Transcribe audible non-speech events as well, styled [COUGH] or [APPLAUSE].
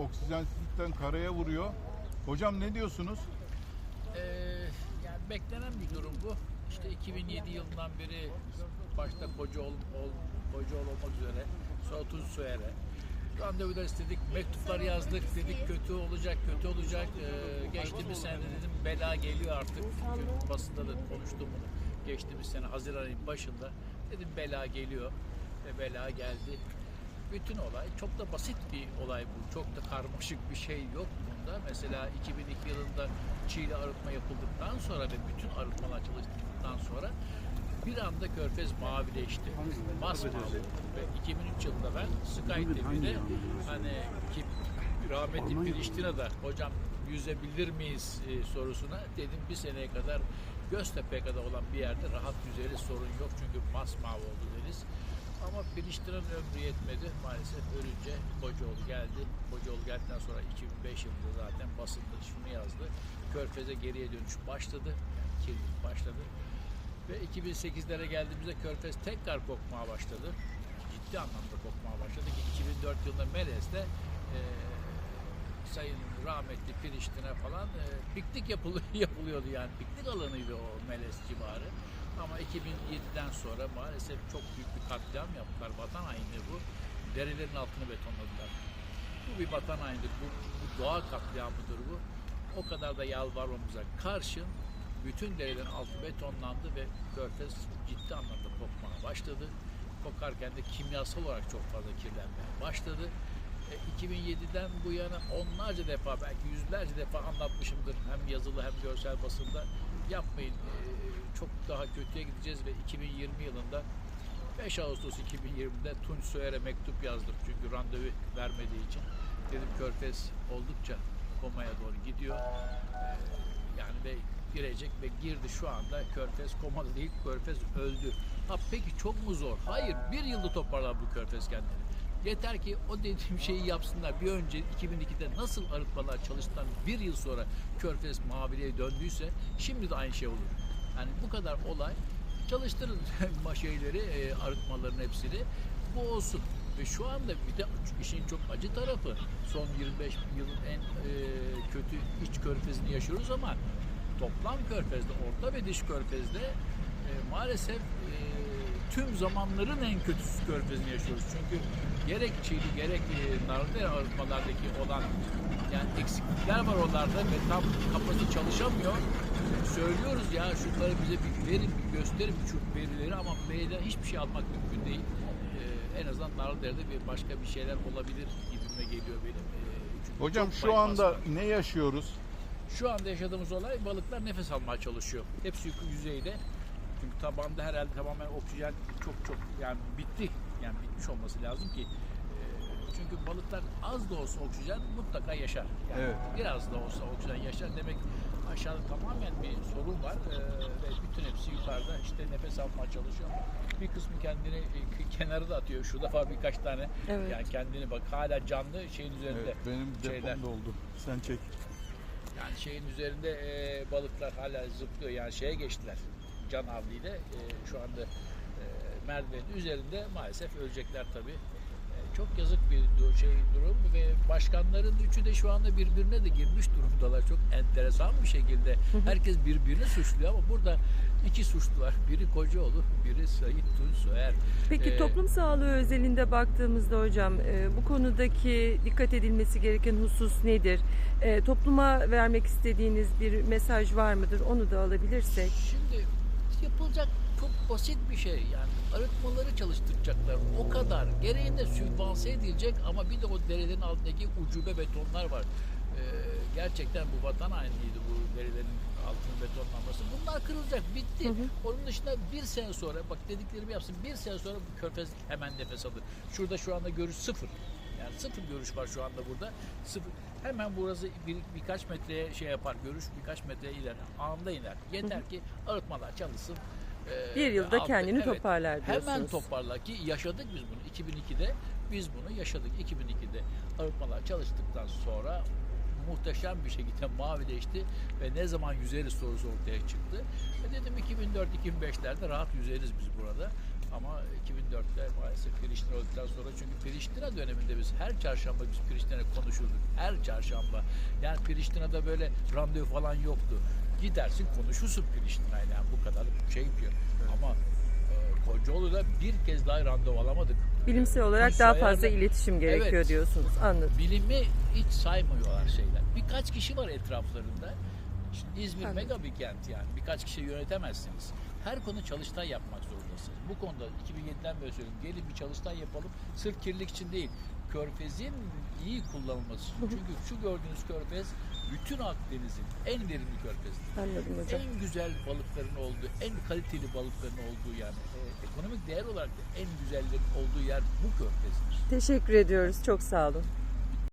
oksijensizlikten karaya vuruyor. Hocam ne diyorsunuz? Ee, yani beklenen bir durum bu. İşte 2007 yılından beri başta Kocaoğlu, ol, Kocaoğlu olmak üzere sonra Tuzsoyer'e randevular istedik, mektuplar yazdık, dedik kötü olacak, kötü olacak. Ee, geçtiğimiz sene dedim bela geliyor artık. Çünkü basında da konuştum bunu. Geçtiğimiz sene Haziran ayının başında dedim bela geliyor ve bela geldi. Bütün olay çok da basit bir olay bu. Çok da karmaşık bir şey yok bunda. Mesela 2002 yılında çiğli arıtma yapıldıktan sonra ve bütün arıtmalar çalıştıktan sonra bir anda Körfez mavileşti. Masmavi. Ve 2003 yılında ben Sky TV'de hani ki rahmetli Priştina'da hocam yüzebilir miyiz e, sorusuna dedim bir seneye kadar Göztepe'ye kadar olan bir yerde rahat yüzeriz sorun yok çünkü masmavi oldu deriz. Ama Priştina'nın ömrü yetmedi. Maalesef ölünce Kocaoğlu geldi. Kocaoğlu geldikten sonra 2005 yılında zaten basında şunu yazdı. Körfez'e geriye dönüş başladı. Kirlilik başladı. Ve 2008'lere geldiğimizde Körfez tekrar kokmaya başladı. Ciddi anlamda kokmaya başladı ki 2004 yılında Melez'de e, Sayın rahmetli Priştine falan e, piknik yapılı, [LAUGHS] yapılıyordu yani piknik alanıydı o Melez civarı. Ama 2007'den sonra maalesef çok büyük bir katliam yaptılar. Vatan haini bu. Derelerin altını betonladılar. Bu bir vatan hainidir. Bu, bu doğa katliamıdır bu. O kadar da yalvarmamıza karşın bütün derelerin altı betonlandı ve Körfez ciddi anlamda kokmaya başladı. Kokarken de kimyasal olarak çok fazla kirlenmeye başladı. E, 2007'den bu yana onlarca defa belki yüzlerce defa anlatmışımdır hem yazılı hem görsel basında yapmayın e, çok daha kötüye gideceğiz ve 2020 yılında 5 Ağustos 2020'de Tunç Soyer'e mektup yazdım çünkü randevu vermediği için dedim Körfez oldukça komaya doğru gidiyor E, yani ve girecek ve girdi şu anda Körfez komada değil Körfez öldü. Ha peki çok mu zor? Hayır bir yılda toparlar bu Körfez kendini. Yeter ki o dediğim şeyi yapsınlar. Bir önce 2002'de nasıl arıtmalar çalıştıktan bir yıl sonra Körfez maviliğe döndüyse şimdi de aynı şey olur. Yani bu kadar olay çalıştırın [LAUGHS] şeyleri, e, arıtmaların hepsini. Bu olsun. Ve şu anda bir de işin çok acı tarafı son 25 yılın en e, kötü iç körfezini yaşıyoruz ama toplam körfezde, orta ve dış körfezde e, maalesef e, tüm zamanların en kötüsü körfezini yaşıyoruz. Çünkü gerek Çiğli gerek e, Narlıdere arıtmalardaki olan yani eksiklikler var onlarda ve tam kafası çalışamıyor. Söylüyoruz ya şunları bize bir verin, bir gösterin şu verileri ama B'den hiçbir şey almak mümkün değil. E, en azından Narlıdere'de bir başka bir şeyler olabilir gibime geliyor benim. E, çünkü Hocam şu anda var. ne yaşıyoruz? Şu anda yaşadığımız olay balıklar nefes almaya çalışıyor. Hepsi yüzeyde. Çünkü tabanda herhalde tamamen oksijen çok çok yani bitti. Yani bitmiş olması lazım ki. e, Çünkü balıklar az da olsa oksijen mutlaka yaşar. Yani Evet. biraz da olsa oksijen yaşar. Demek aşağıda tamamen bir sorun var. E, ve bütün hepsi yukarıda işte nefes almaya çalışıyor. Bir kısmı kendini e, kenara da atıyor. Şu defa birkaç tane. Evet. Yani kendini bak hala canlı şeyin üzerinde. Evet, benim Şeyler. depom doldu. Sen çek. Yani şeyin üzerinde e, balıklar hala zıplıyor. Yani şeye geçtiler. Can avlıyla e, şu anda e, merdivenin üzerinde maalesef ölecekler tabii. E, çok yazık bir şey durum ve başkanların üçü de şu anda birbirine de girmiş durumdalar. Çok enteresan bir şekilde. Herkes birbirini suçluyor ama burada iki suçlu var. Biri Kocaoğlu, biri Sayit Tunçsoyer. Peki Ee, toplum sağlığı özelinde baktığımızda hocam e, bu konudaki dikkat edilmesi gereken husus nedir? E, topluma vermek istediğiniz bir mesaj var mıdır? Onu da alabilirsek. Şimdi yapılacak çok basit bir şey yani arıtmaları çalıştıracaklar o kadar gereğinde sübvanse edilecek ama bir de o derelerin altındaki ucube betonlar var. Ee, gerçekten bu vatan hainiydi bu derelerin altının betonlanması. Bunlar kırılacak bitti. Onun dışında bir sene sonra bak dediklerimi yapsın bir sene sonra bu körfez hemen nefes alır. Şurada şu anda görüş sıfır. Yani sıfır görüş var şu anda burada. Sıfır. Hemen burası bir, birkaç metreye şey yapar. Görüş birkaç metreye iner. Anında iner. Yeter ki arıtmalar çalışsın. Ee, Bir yılda altta- kendini toparlar Hemen diyorsunuz. toparlar ki yaşadık biz bunu. 2002'de biz bunu yaşadık. 2002'de arıtmalar çalıştıktan sonra muhteşem bir şekilde mavileşti ve ne zaman yüzeriz sorusu ortaya çıktı. Ve dedim 2004-2005'lerde rahat yüzeriz biz burada. Ama 2004'te maalesef Priştine olduktan sonra çünkü Priştine döneminde biz her çarşamba biz Priştine konuşurduk. Her çarşamba. Yani Priştine'de böyle randevu falan yoktu. Gidersin konuşursun Priştine'yle yani bu kadar şey yapıyor. Ama e, Kocaoğlu'da bir kez daha randevu alamadık. Bilimsel olarak daha fazla Sayar'la- iletişim gerekiyor Evet. diyorsunuz. Anladım. Bilimi hiç saymıyorlar şeyler. Birkaç kişi var etraflarında. Şimdi İzmir Anladım. mega bir kent yani. Birkaç kişi yönetemezsiniz. Her konu çalıştay yapmak zorundasınız. Bu konuda 2007'den beri söylüyorum. Gelin bir çalıştay yapalım. Sırf kirlilik için değil. Körfez'in iyi kullanılması için. Çünkü şu gördüğünüz körfez bütün Akdeniz'in en verimli körfezdir. Anladım hocam. En güzel balıkların olduğu, en kaliteli balıkların olduğu yani e, ekonomik değer olarak da en güzellerin olduğu yer bu körfezdir. Teşekkür ediyoruz. Çok sağ olun.